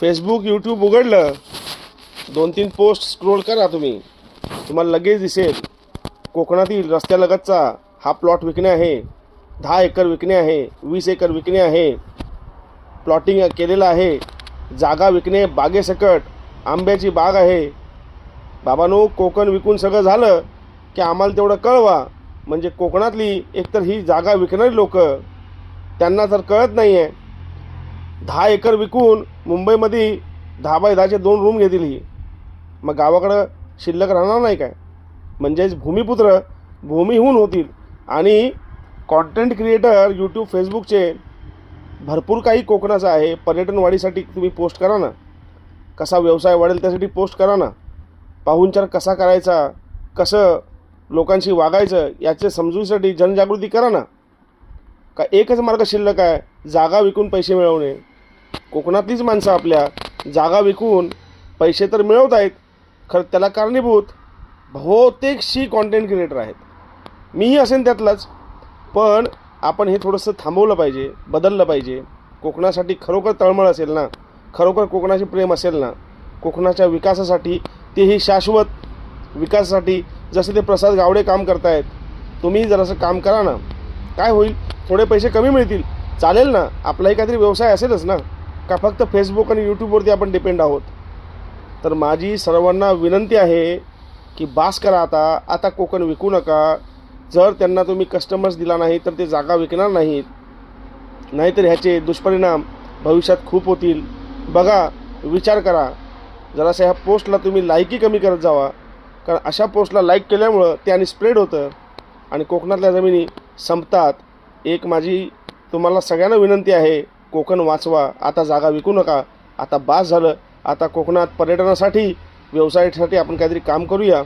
Facebook YouTube उघडलं दोन तीन पोस्ट स्क्रोल करा तुम्ही. तुम्हाला लगेच दिसेल. कोकणातील रस्त्यालगतचा हा प्लॉट विकणे आहे. दहा एकर विकणे आहे. वीस एकर विकणे आहे. प्लॉटिंग केलेलं आहे. जागा विकणे बागेसकट. आंब्याची बाग आहे. बाबांनो कोकण विकून सगळं झालं की आम्हाला तेवढं कळवा. म्हणजे कोकणातली एकतर ही जागा विकणारी लोक त्यांना तर कळत नाही आहे दहा एकर विकून मुंबईमध्ये दहा बाय दहाचे दोन रूम घेतील ही. मग गावाकडं शिल्लक राहणार नाही काय? म्हणजेच भूमिपुत्र भूमिहून होतील. आणि कॉन्टेंट क्रिएटर यूट्यूब फेसबुकचे भरपूर काही कोकणाचं आहे. पर्यटन वाढीसाठी तुम्ही पोस्ट करा ना. कसा व्यवसाय वाढेल त्यासाठी पोस्ट करा ना. पाहुणचार कसा करायचा? कसं लोकांशी वागायचं? याचे समजूसाठी जनजागृती करा ना. का एकच मार्ग शिल्लक आहे? जागा विकून पैसे मिळवणे. कोकणातलीच माणसं आपल्या जागा विकून पैसे तर मिळवत आहेत खरं त्याला कारणीभूत बहुतेकशी कॉन्टेंट क्रिएटर आहेत. मीही असेन त्यातलाच पण आपण हे थोडंसं थांबवलं पाहिजे बदललं पाहिजे. कोकणासाठी खरोखर तळमळ असेल ना खरोखर कोकणाचे प्रेम असेल ना कोकणाच्या विकासासाठी तेही शाश्वत विकासासाठी जसे ते प्रसाद गावडे काम करतायत तुम्ही जरासं काम करा ना काय होईल? थोडे पैसे कमी मिळतील. चालेल ना आपलाही काहीतरी व्यवसाय असेलच ना. का फक्त फेसबुक आणि यूट्यूबवरती आपण डिपेंड आहोत? तर माझी सर्वांना विनंती आहे की बास करा आता. आता कोकण विकू नका. जर त्यांना तुम्ही कस्टमर्स दिला नाही तर ते जागा विकणार नाहीत. नाहीतर ह्याचे दुष्परिणाम भविष्यात खूप होतील. बघा विचार करा. जरासा ह्या पोस्टला तुम्ही लाईकही कमी करत जावा. कारण अशा पोस्टला लाईक केल्यामुळं ते आणि स्प्रेड होतं. आणि कोकणातल्या जमिनी संपतात. एक माझी तुम्हाला सगळ्यांना विनंती आहे. कोकण वाचवा आता जागा विकू नका. आता बास झालं. आता कोकणात पर्यटनासाठी व्यवसायासाठी आपण काहीतरी काम करूया.